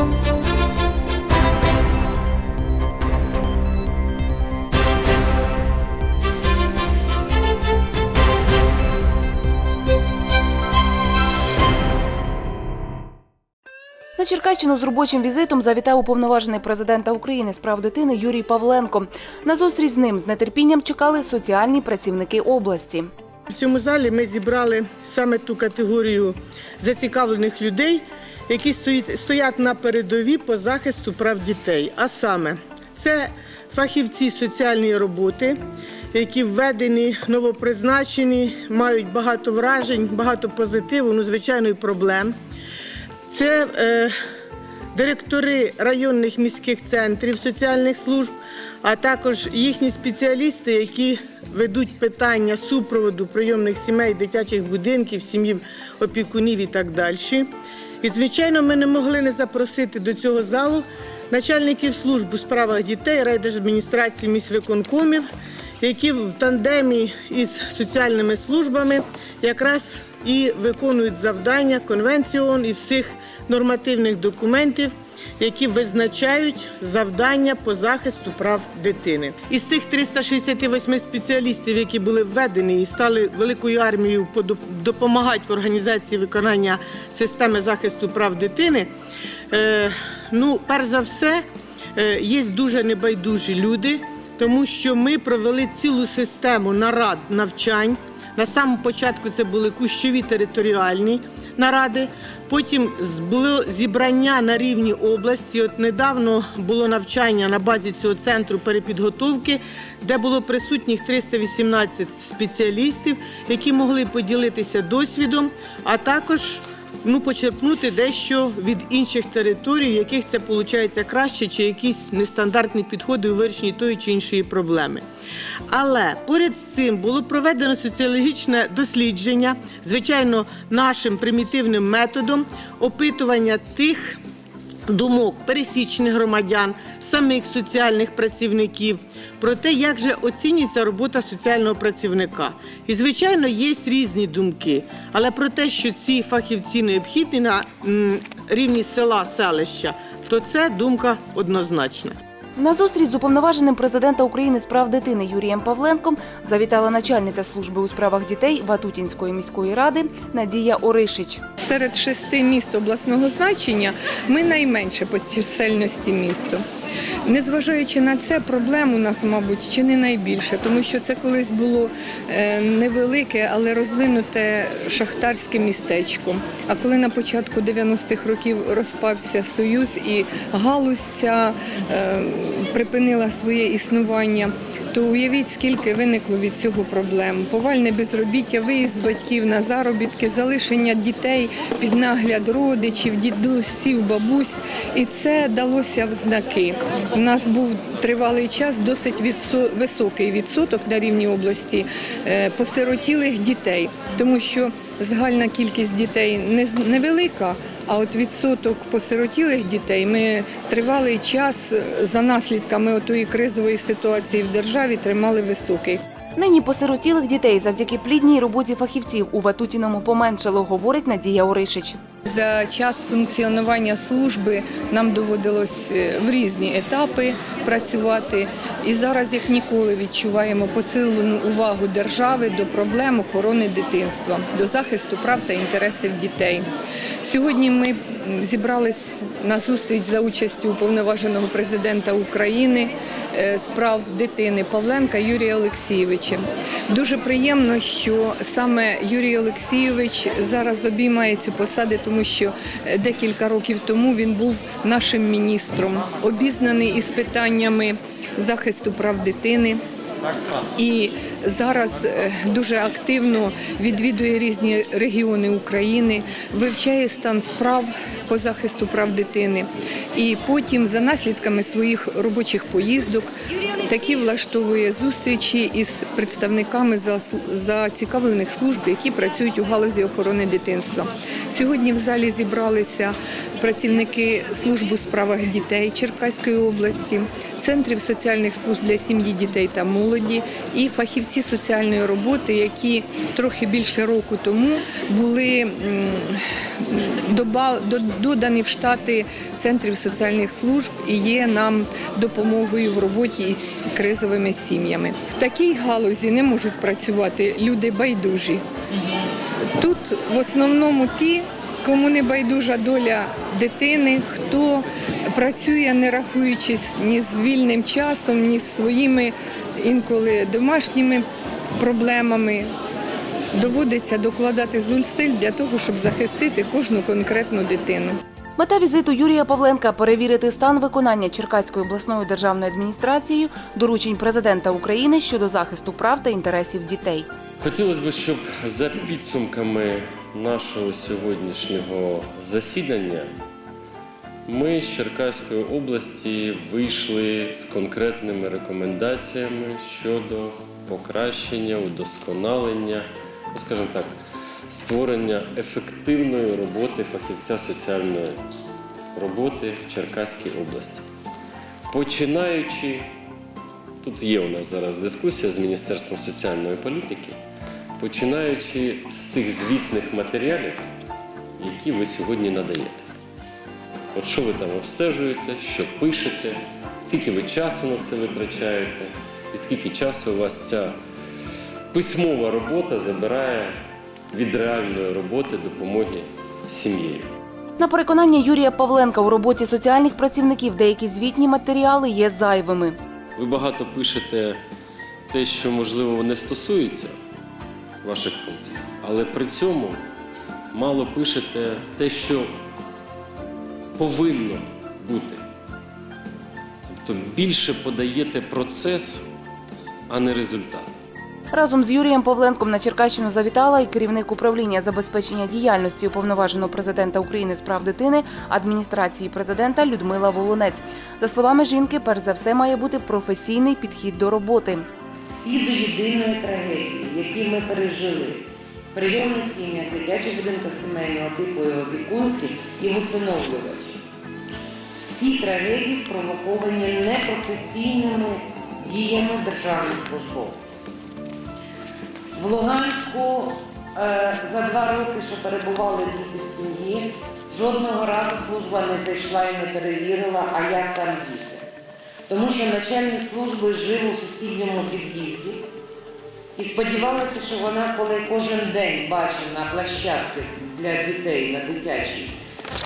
На Черкащину з робочим візитом завітав уповноважений президента України з прав дитини Юрій Павленко. На зустріч з ним з нетерпінням чекали соціальні працівники області. В цьому залі ми зібрали саме ту категорію зацікавлених людей, які стоять, на передові по захисту прав дітей. А саме, це фахівці соціальної роботи, які введені, новопризначені, мають багато вражень, багато позитиву, ну, звичайно, і проблем. Це е, директори районних міських центрів соціальних служб, а також їхні спеціалісти, які ведуть питання супроводу прийомних сімей, дитячих будинків, сім'їв опікунів і так далі. І, звичайно, ми не могли не запросити до цього залу начальників служб у справах дітей, райдержадміністрації міськвиконкомів, які в тандемі із соціальними службами якраз і виконують завдання Конвенції ООН і всіх нормативних документів, які визначають завдання по захисту прав дитини. Із тих 368 спеціалістів, які були введені і стали великою армією допомагати в організації виконання системи захисту прав дитини, е, ну, перш за все, е, є дуже небайдужі люди, тому що ми провели цілу систему нарад навчань. На самому початку це були кущові територіальні наради. Потім було зібрання на рівні області. От недавно було навчання на базі цього центру перепідготовки, де було присутніх 318 спеціалістів, які могли поділитися досвідом, а також ну, почерпнути дещо від інших територій, в яких це виходить краще, чи якісь нестандартні підходи у вирішенні тої чи іншої проблеми. Але поряд з цим було проведено соціологічне дослідження, звичайно, нашим примітивним методом опитування тих. Думок пересічних громадян, самих соціальних працівників про те, як же оцінюється робота соціального працівника. І, звичайно, є різні думки, але про те, що ці фахівці необхідні на рівні села, селища, то це думка однозначна. На зустріч з уповноваженим президента України з прав дитини Юрієм Павленком завітала начальниця служби у справах дітей Ватутінської міської ради Надія Оришич. Серед шести міст обласного значення ми найменше по чисельності місто. Незважаючи на це, проблем у нас, мабуть, чи не найбільше, тому що це колись було е, невелике, але розвинуте шахтарське містечко. А коли на початку 90-х років розпався Союз і галузь ця е, припинила своє існування, то уявіть, скільки виникло від цього проблем. Повальне безробіття, виїзд батьків на заробітки, залишення дітей під нагляд родичів, дідусів, бабусь. І це далося в знаки. У нас був тривалий час досить відсо- високий відсоток на рівні області е, посиротілих дітей, тому що загальна кількість дітей невелика. А от відсоток посиротілих дітей ми тривалий час за наслідками отої кризової ситуації в державі тримали високий. Нині посиротілих дітей завдяки плідній роботі фахівців у Ватутіному поменшало, говорить Надія Оришич. За час функціонування служби нам доводилось е, в різні етапи працювати. І зараз, як ніколи, відчуваємо посилену увагу держави до проблем охорони дитинства, до захисту прав та інтересів дітей. Сьогодні ми зібрались на зустріч за участю уповноваженого президента України е, з прав дитини Павленка Юрія Олексійовича. Дуже приємно, що саме Юрій Олексійович зараз обіймає цю посаду, тому що е, декілька років тому він був нашим міністром, обізнаний із питаннями захисту прав дитини. І зараз е, дуже активно відвідує різні регіони України, вивчає стан справ по захисту прав дитини. І потім, за наслідками своїх робочих поїздок, такі влаштовує зустрічі із представниками зацікавлених служб, які працюють у галузі охорони дитинства. Сьогодні в залі зібралися працівники служби у справах дітей Черкаської області, центрів соціальних служб для сім'ї, дітей та молоді і фахівці соціальної роботи, які трохи більше року тому були додані в штати центрів соціальних служб і є нам допомогою в роботі із кризовими сім'ями. В такій галузі не можуть працювати люди байдужі. Тут в основному ті, кому не байдужа доля дитини, хто працює, не рахуючись ні з вільним часом, ні з своїми інколи домашніми проблемами. Доводиться докладати зусиль для того, щоб захистити кожну конкретну дитину. Мета візиту Юрія Павленка перевірити стан виконання Черкаською обласною державною адміністрацією доручень президента України щодо захисту прав та інтересів дітей. Хотілося б, щоб за підсумками нашого сьогоднішнього засідання ми з Черкаської області вийшли з конкретними рекомендаціями щодо покращення, удосконалення, ну, скажімо так, створення ефективної роботи фахівця соціальної роботи в Черкаській області. Починаючи Тут є у нас зараз дискусія з Міністерством соціальної політики, починаючи з тих звітних матеріалів, які ви сьогодні надаєте. От що ви там обстежуєте, що пишете, скільки ви часу на це витрачаєте, і скільки часу у вас ця письмова робота забирає від реальної роботи допомоги сім'єю. На переконання Юрія Павленка у роботі соціальних працівників деякі звітні матеріали є зайвими. Ви багато пишете те, що можливо не стосується ваших функцій, але при цьому мало пишете те, що повинно бути. Тобто більше подаєте процес, а не результат. Разом з Юрієм Павленком на Черкащину завітала і керівник управління забезпечення діяльності уповноваженого президента України з прав дитини адміністрації президента Людмила Волонець. За словами жінки, перш за все має бути професійний підхід до роботи. всі до єдиної трагедії, які ми пережили в прийомних сім'ях, дитячих будинках сімейного типу і опікунських і в. Всі трагедії спровоковані непрофесійними діями державних службовців. В Луганську е, за два роки, що перебували діти в сім'ї, жодного разу служба не зайшла і не перевірила, а як там діти. Тому що начальник служби жив у сусідньому під'їзді і сподівалася, що вона, коли кожен день бачить на площадці для дітей, на дитячій,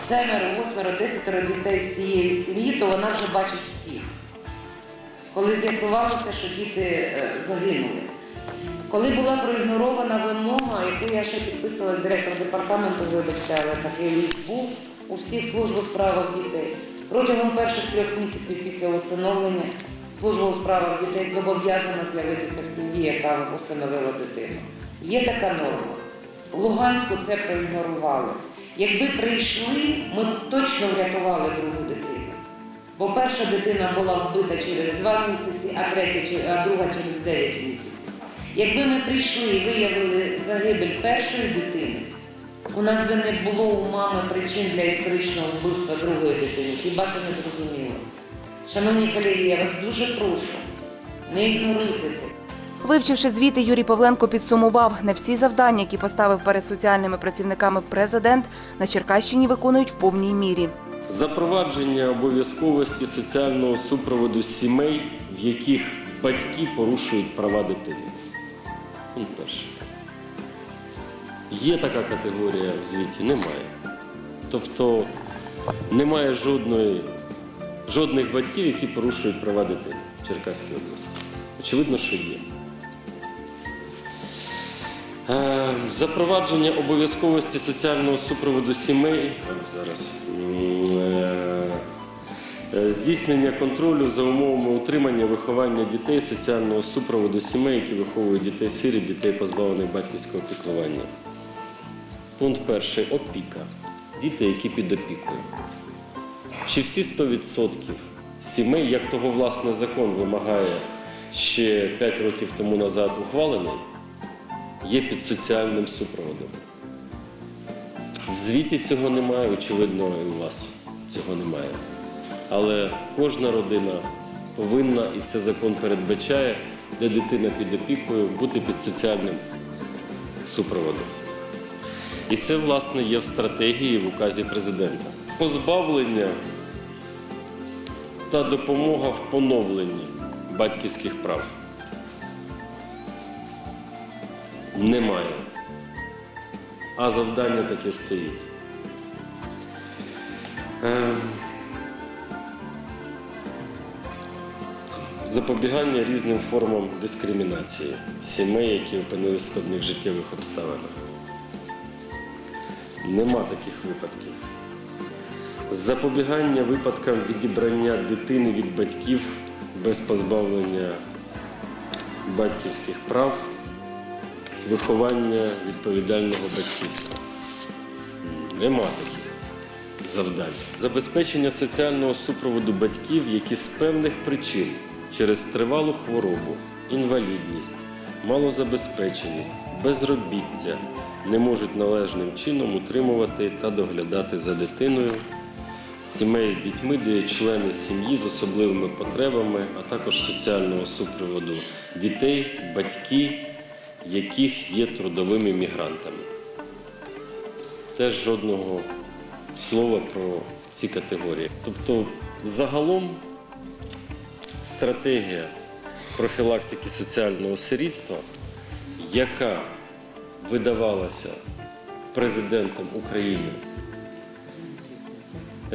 семеро, восьмеро, десятеро дітей з цієї сім'ї, то вона вже бачить всіх. Коли з'ясувалося, що діти е, загинули. Коли була проігнорована вимога, яку я ще підписувала директор департаменту, вибачте, але такий лист був у всіх служб у справах дітей. Протягом перших трьох місяців після усиновлення служба у справах дітей зобов'язана з'явитися в сім'ї, яка усиновила дитину. Є така норма. В Луганську це проігнорували. Якби прийшли, ми б точно врятували другу дитину. Бо перша дитина була вбита через два місяці, а третя а друга через 9 місяців. Якби ми прийшли і виявили загибель першої дитини, у нас би не було у мами причин для історичного вбивства другої дитини. Хіба це не зрозуміло? Шановні колеги, я вас дуже прошу, не ігноруйте це. Вивчивши звіти, Юрій Павленко підсумував, не всі завдання, які поставив перед соціальними працівниками президент, на Черкащині виконують в повній мірі. Запровадження обов'язковості соціального супроводу сімей, в яких батьки порушують права дитини. Пункт перший. Є така категорія в звіті? Немає. Тобто немає жодної, жодних батьків, які порушують права дитини в Черкаській області. Очевидно, що є. Е, Запровадження обов'язковості соціального супроводу сімей зараз е, е, здійснення контролю за умовами утримання виховання дітей, соціального супроводу сімей, які виховують дітей сиріт, дітей позбавлених батьківського піклування. Пункт перший опіка. Діти, які під опікою. Чи всі 100% сімей, як того власне закон вимагає ще 5 років тому назад ухвалений, є під соціальним супроводом. В звіті цього немає, очевидно, і у вас цього немає. Але кожна родина повинна, і це закон передбачає, де дитина під опікою, бути під соціальним супроводом. І це, власне, є в стратегії в указі президента. Позбавлення та допомога в поновленні батьківських прав. Немає. А завдання таке стоїть. Ем, Запобігання різним формам дискримінації сімей, які опинилися в складних життєвих обставинах. Нема таких випадків. Запобігання випадкам відібрання дитини від батьків без позбавлення батьківських прав, виховання відповідального батьківства. Нема таких завдань. Забезпечення соціального супроводу батьків, які з певних причин через тривалу хворобу, інвалідність, малозабезпеченість, безробіття не можуть належним чином утримувати та доглядати за дитиною, сімей з дітьми, де є члени сім'ї з особливими потребами, а також соціального супроводу дітей, батьки, яких є трудовими мігрантами. Теж жодного слова про ці категорії. Тобто, загалом стратегія профілактики соціального сирітства, яка видавалася президентом України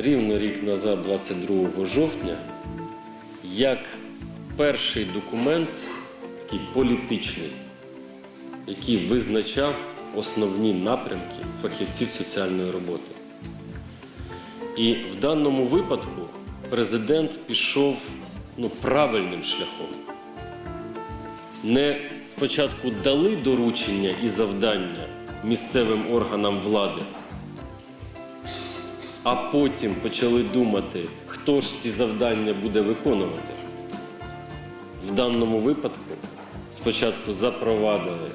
рівно рік назад, 22 жовтня, як перший документ, такий політичний, який визначав основні напрямки фахівців соціальної роботи. І в даному випадку президент пішов ну, правильним шляхом. Не спочатку дали доручення і завдання місцевим органам влади, а потім почали думати, хто ж ці завдання буде виконувати. В даному випадку спочатку запровадили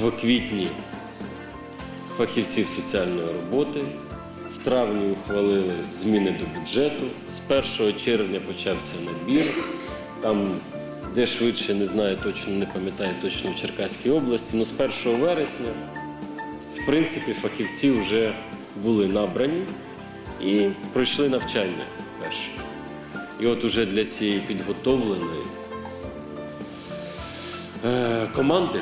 в квітні фахівців соціальної роботи. В травні ухвалили зміни до бюджету. З 1 червня почався набір. Там, де швидше, не знаю точно, не пам'ятаю точно в Черкаській області. Ну, з 1 вересня, в принципі, фахівці вже були набрані і пройшли навчання перше. І от уже для цієї підготовленої е, команди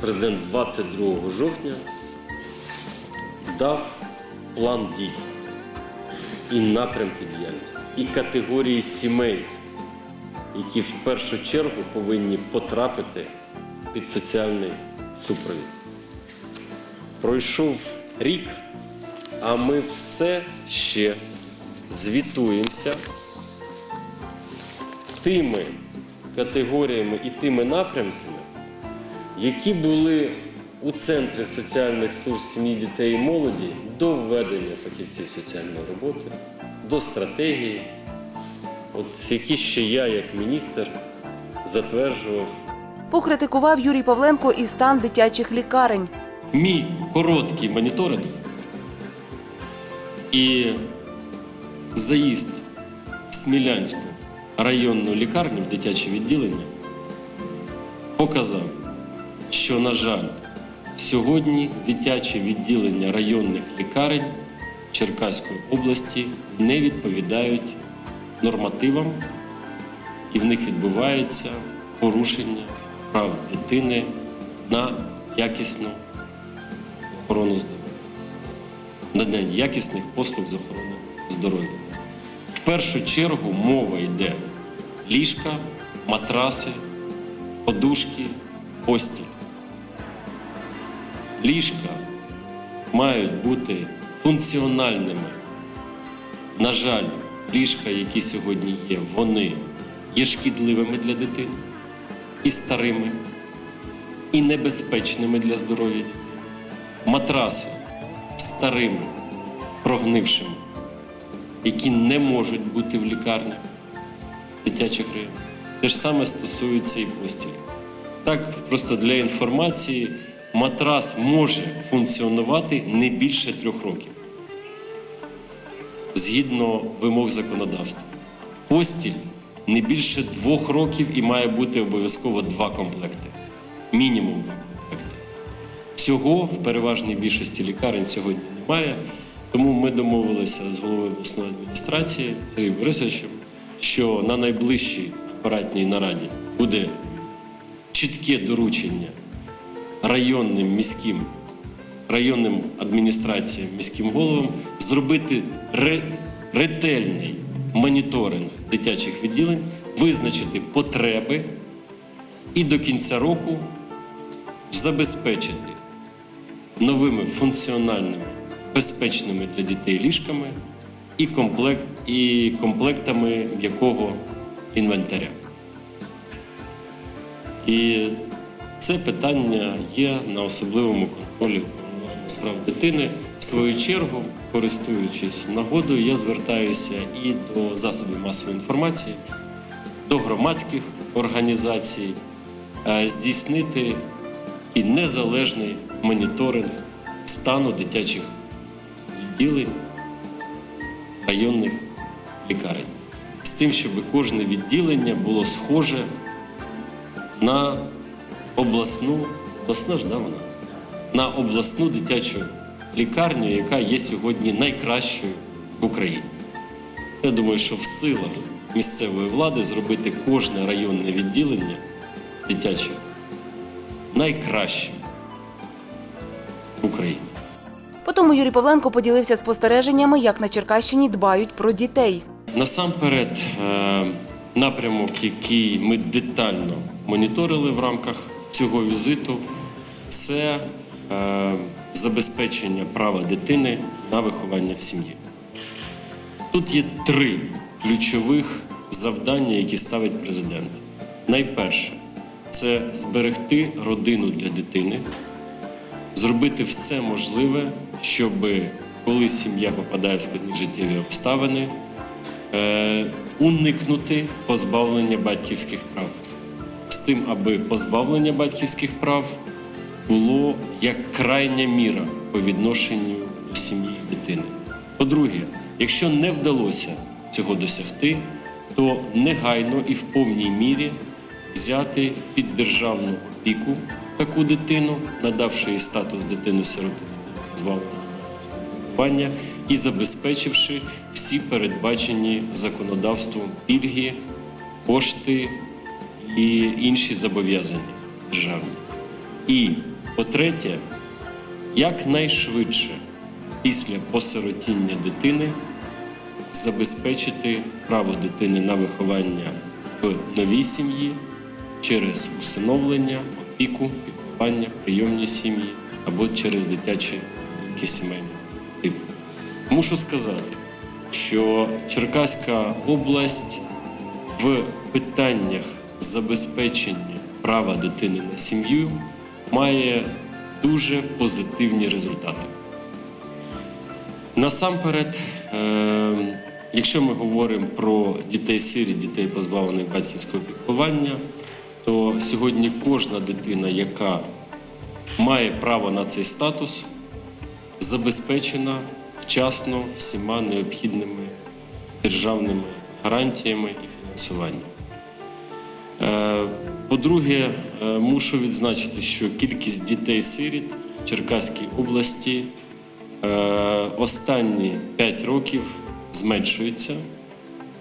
президент 22 жовтня дав план дій і напрямки діяльності, і категорії сімей, які в першу чергу повинні потрапити під соціальний супровід. Пройшов рік, а ми все ще звітуємося тими категоріями і тими напрямками, які були у центрі соціальних служб сім'ї дітей і молоді до введення фахівців соціальної роботи, до стратегії, от які ще я, як міністр, затверджував. Покритикував Юрій Павленко і стан дитячих лікарень. Мій короткий моніторинг і заїзд в Смілянську районну лікарню в дитяче відділення показав, що, на жаль, сьогодні дитяче відділення районних лікарень Черкаської області не відповідають нормативам, і в них відбувається порушення прав дитини на якісну охорону здоров'я, надання якісних послуг з охорони здоров'я. В першу чергу мова йде ліжка, матраси, подушки, постіль. Ліжка мають бути функціональними. На жаль, ліжка, які сьогодні є, вони є шкідливими для дитини і старими, і небезпечними для здоров'я. Матраси старими, прогнившими, які не можуть бути в лікарнях дитячих районів. Те ж саме стосується і постілі. Так, просто для інформації, матрас може функціонувати не більше трьох років згідно вимог законодавства. Постіль не більше двох років і має бути обов'язково два комплекти. Мінімум два. Всього в переважній більшості лікарень сьогодні немає. Тому ми домовилися з головою обласної адміністрації Сергієм Борисовичем, що на найближчій апаратній нараді буде чітке доручення районним міським районним адміністраціям, міським головам зробити ре- ретельний моніторинг дитячих відділень, визначити потреби і до кінця року забезпечити новими функціональними, безпечними для дітей ліжками і, комплект, і комплектами м'якого інвентаря. І це питання є на особливому контролі Уповноваженого з прав дитини. В свою чергу, користуючись нагодою, я звертаюся і до засобів масової інформації, до громадських організацій е, здійснити і незалежний моніторинг стану дитячих відділень районних лікарень з тим, щоб кожне відділення було схоже на обласну, обласна ж да, вона, на обласну дитячу лікарню, яка є сьогодні найкращою в Україні. Я думаю, що в силах місцевої влади зробити кожне районне відділення дитяче найкращим в Україні. Потім Юрій Павленко поділився спостереженнями, як на Черкащині дбають про дітей. Насамперед, е, напрямок, який ми детально моніторили в рамках цього візиту, це е, забезпечення права дитини на виховання в сім'ї. Тут є три ключових завдання, які ставить президент. Найперше це зберегти родину для дитини, зробити все можливе, щоб коли сім'я попадає в складні життєві обставини, е, уникнути позбавлення батьківських прав. З тим, аби позбавлення батьківських прав було як крайня міра по відношенню до сім'ї дитини. По-друге, якщо не вдалося цього досягти, то негайно і в повній мірі взяти під державну опіку таку дитину, надавши їй статус дитини-сироти виховання і забезпечивши всі передбачені законодавством пільги, кошти і інші зобов'язання державні. І по-третє, якнайшвидше після посиротіння дитини забезпечити право дитини на виховання в новій сім'ї через усиновлення, опіку, піклування, прийомні сім'ї або через дитячі будинки сімейного типу. Мушу сказати, що Черкаська область в питаннях забезпечення права дитини на сім'ю має дуже позитивні результати. Насамперед, е, якщо ми говоримо про дітей сиріт, дітей позбавлених батьківського піклування, то сьогодні кожна дитина, яка має право на цей статус, забезпечена вчасно всіма необхідними державними гарантіями і фінансуванням. Е, По-друге, е, мушу відзначити, що кількість дітей-сиріт в Черкаській області е, останні 5 років зменшується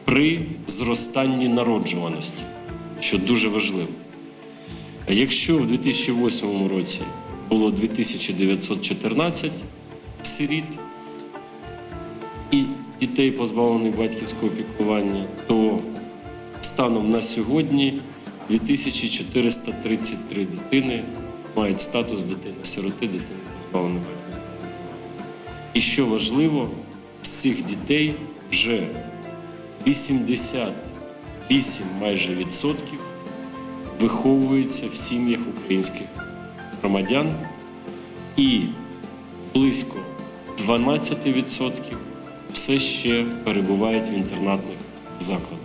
при зростанні народжуваності, що дуже важливо. А Якщо в 2008 році було 2914 сиріт і дітей, позбавлених батьківського піклування, то станом на сьогодні 2433 дитини мають статус дитини-сироти, дитини позбавленої батьківського. І що важливо, з цих дітей вже 88 майже відсотків виховуються в сім'ях українських громадян і близько 12% все ще перебувають в інтернатних закладах.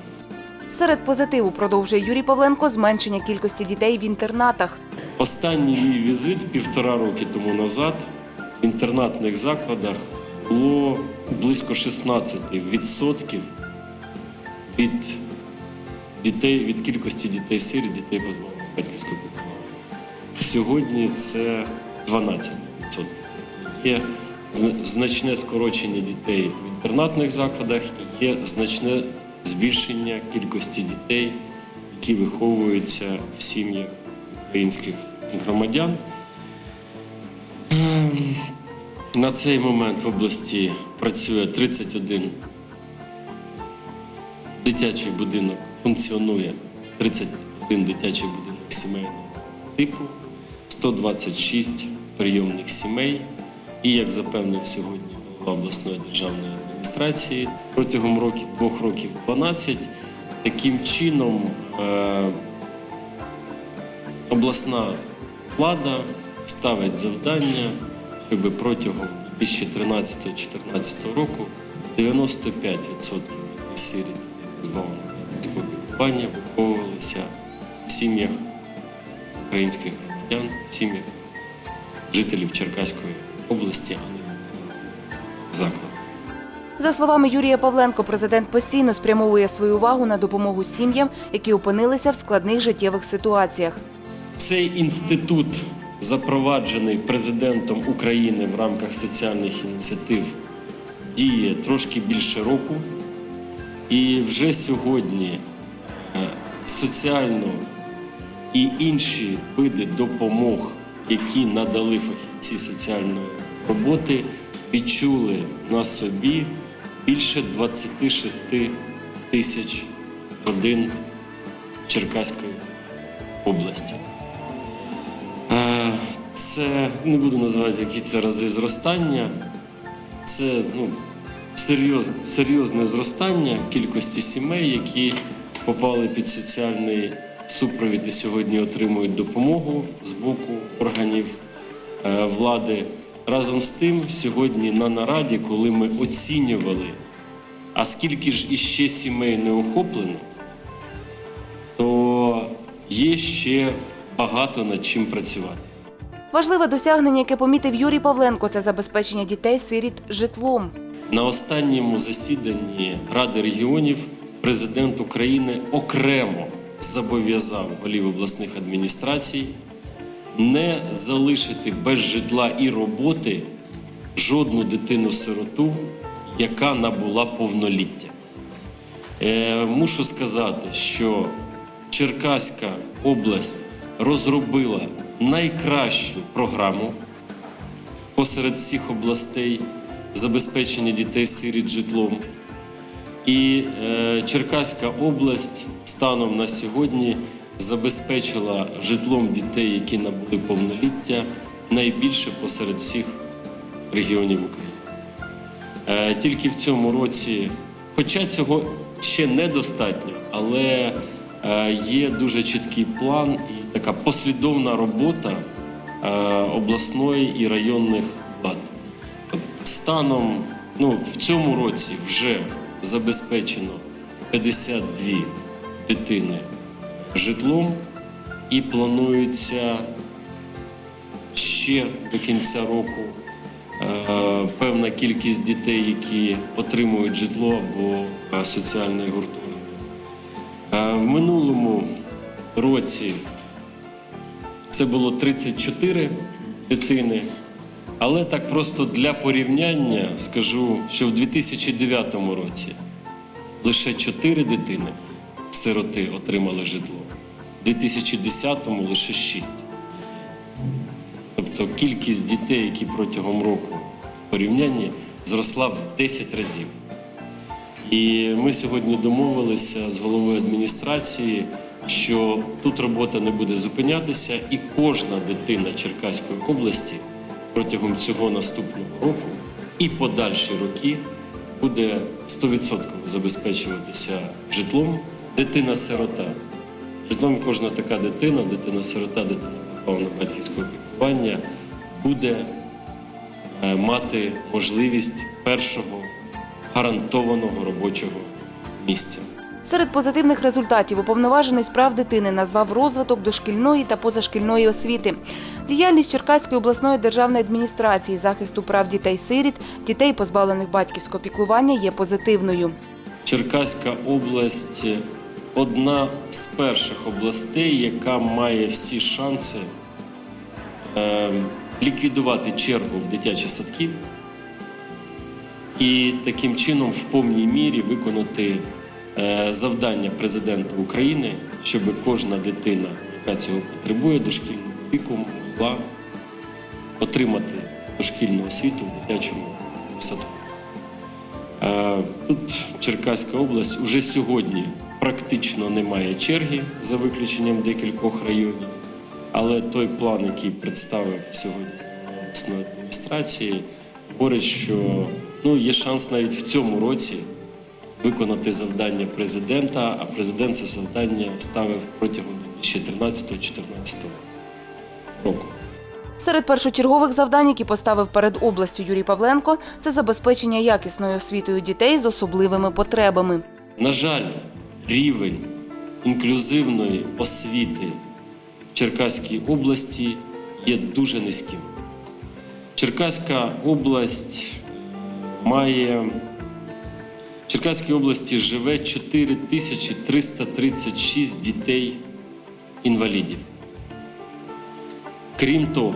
Серед позитиву продовжує Юрій Павленко зменшення кількості дітей в інтернатах. Останній мій візит півтора роки тому назад в інтернатних закладах було близько 16% від дітей від кількості дітей сиріт, дітей позбавлених батьківського піклування. Сьогодні це 12%. Є значне скорочення дітей в інтернатних закладах є значне збільшення кількості дітей, які виховуються в сім'ях українських громадян. Ем, На цей момент в області працює 31 дитячий будинок, функціонує 31 дитячий будинок сімейного типу, 126 прийомних сімей. І як запевнив сьогодні голова обласної державної адміністрації, протягом років двох років 12 таким чином е, обласна влада ставить завдання, щоб протягом 2013-2014 року 95% сиріт позбавлених батьківського виховувалися в сім'ях українських громадян, в сім'ях жителів Черкаської області, а не закладах. За словами Юрія Павленко, президент постійно спрямовує свою увагу на допомогу сім'ям, які опинилися в складних життєвих ситуаціях. Цей інститут, запроваджений президентом України в рамках соціальних ініціатив, діє трошки більше року. І вже сьогодні соціальну і інші види допомог, які надали фахівці соціальної роботи, відчули на собі більше 26 тисяч родин Черкаської області. Е, Це не буду називати, які це рази зростання. Це ну, серйозне, серйозне зростання кількості сімей, які попали під соціальний супровід і сьогодні отримують допомогу з боку органів е, влади. Разом з тим, сьогодні на нараді, коли ми оцінювали, а скільки ж іще сімей не охоплено, то є ще багато над чим працювати. Важливе досягнення, яке помітив Юрій Павленко, це забезпечення дітей сиріт житлом. На останньому засіданні Ради регіонів президент України окремо зобов'язав голів обласних адміністрацій не залишити без житла і роботи жодну дитину-сироту, яка набула повноліття. Е, мушу сказати, що Черкаська область розробила найкращу програму посеред всіх областей забезпечення дітей сиріт житлом. І е, Черкаська область станом на сьогодні забезпечила житлом дітей, які набули повноліття, найбільше посеред всіх регіонів України. Е, тільки в цьому році, хоча цього ще недостатньо, але е, є дуже чіткий план і така послідовна робота обласної і районних влад. Станом ну, в цьому році вже забезпечено 52 дитини житлом і планується ще до кінця року е, певна кількість дітей, які отримують житло або е, соціальний гуртожиток. Е, в минулому році це було 34 дитини. Але так просто для порівняння скажу, що в 2009 році лише 4 дитини сироти отримали житло, в 2010-му лише 6. Тобто кількість дітей, які протягом року в порівнянні, зросла в 10 разів. І ми сьогодні домовилися з головою адміністрації, що тут робота не буде зупинятися, і кожна дитина Черкаської області протягом цього наступного року і подальші роки буде 100% забезпечуватися житлом. Дитина-сирота. Житлом кожна така дитина, дитина-сирота, дитина позбавлена батьківського піклування, буде е, мати можливість першого гарантованого робочого місця. Серед позитивних результатів уповноважений з прав дитини назвав розвиток дошкільної та позашкільної освіти. Діяльність Черкаської обласної державної адміністрації захисту прав дітей-сиріт, дітей, позбавлених батьківського піклування, є позитивною. Черкаська область одна з перших областей, яка має всі шанси е, ліквідувати чергу в дитячі садки і таким чином в повній мірі виконати е, завдання президента України, щоб кожна дитина, яка цього потребує дошкільного віку, могла отримати дошкільну освіту в дитячому садку. Е, Тут Черкаська область уже сьогодні практично немає черги за виключенням декількох районів. Але той план, який представив сьогодні обласної адміністрації, говорить, що ну, є шанс навіть в цьому році виконати завдання президента, а президент це завдання ставив протягом 2013-2014 року. Серед першочергових завдань, які поставив перед областю Юрій Павленко, це забезпечення якісною освітою дітей з особливими потребами. На жаль, рівень інклюзивної освіти в Черкаській області є дуже низьким. Черкаська область має в Черкаській області живе 4336 дітей інвалідів. Крім того,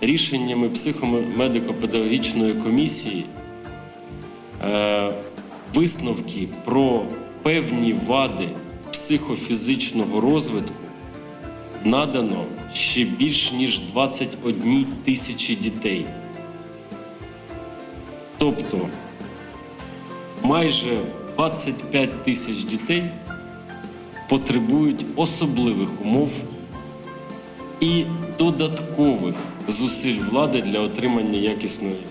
рішеннями психомедико-педагогічної комісії е, висновки про певні вади психофізичного розвитку надано ще більш ніж 21 тисячі дітей. Тобто майже 25 тисяч дітей потребують особливих умов і додаткових зусиль влади для отримання якісної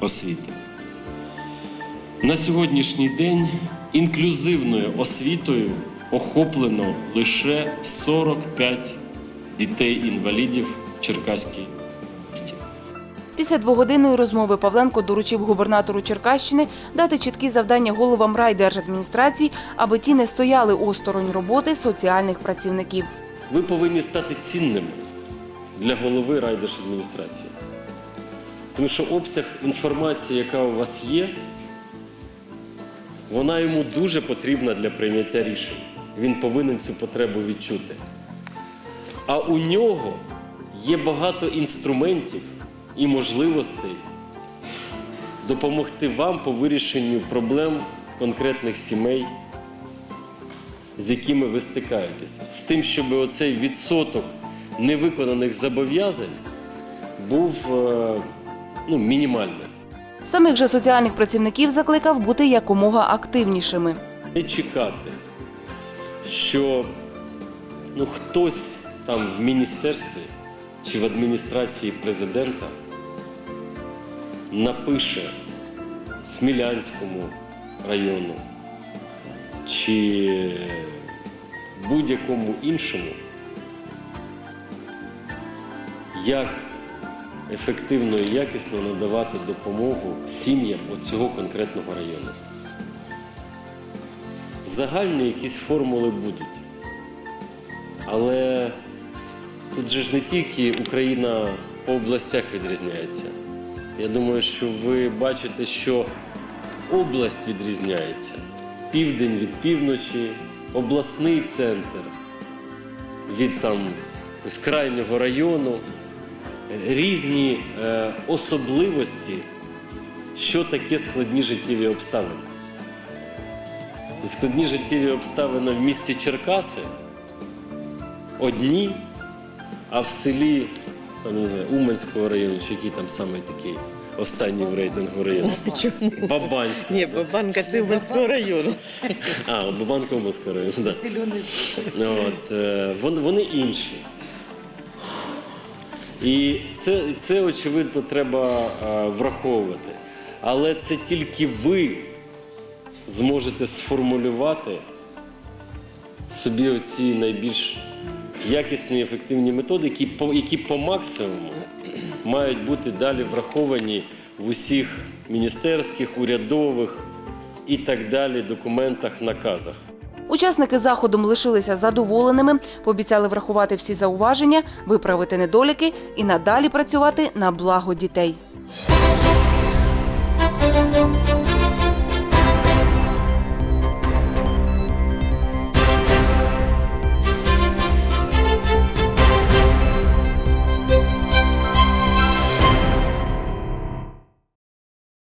освіти. На сьогоднішній день інклюзивною освітою охоплено лише 45 дітей-інвалідів в Черкаській області. Після двогодинної розмови Павленко доручив губернатору Черкащини дати чіткі завдання головам райдержадміністрацій, аби ті не стояли осторонь роботи соціальних працівників. Ви повинні стати цінними для голови райдержадміністрації. Тому що обсяг інформації, яка у вас є, вона йому дуже потрібна для прийняття рішень. Він повинен цю потребу відчути. А у нього є багато інструментів і можливостей допомогти вам по вирішенню проблем конкретних сімей, з якими ви стикаєтесь, з тим, щоб оцей відсоток невиконаних зобов'язань був е, ну, мінімальним. Самих же соціальних працівників закликав бути якомога активнішими. Не чекати, що ну, хтось там в міністерстві чи в адміністрації президента напише Смілянському району чи будь-якому іншому, як ефективно і якісно надавати допомогу сім'ям цього конкретного району. Загальні якісь формули будуть. Але тут же ж не тільки Україна по областях відрізняється. Я думаю, що ви бачите, що область відрізняється. Південь від півночі, обласний центр від там крайнього району, різні е, особливості, що таке складні життєві обставини. І складні життєві обставини в місті Черкаси одні, а в селі там, не знаю, Уманського району, чи який там саме такий останній в рейтингу район. Бабанського. Ні, Бабанка це Уманського району. А, Бабанка Уманського району, так. Да. От, е, вони інші. І це, це очевидно, треба е, враховувати. Але це тільки ви зможете сформулювати собі оці найбільш якісні і ефективні методи, які по, які по максимуму мають бути далі враховані в усіх міністерських, урядових і так далі документах, наказах. Учасники заходом лишилися задоволеними, пообіцяли врахувати всі зауваження, виправити недоліки і надалі працювати на благо дітей.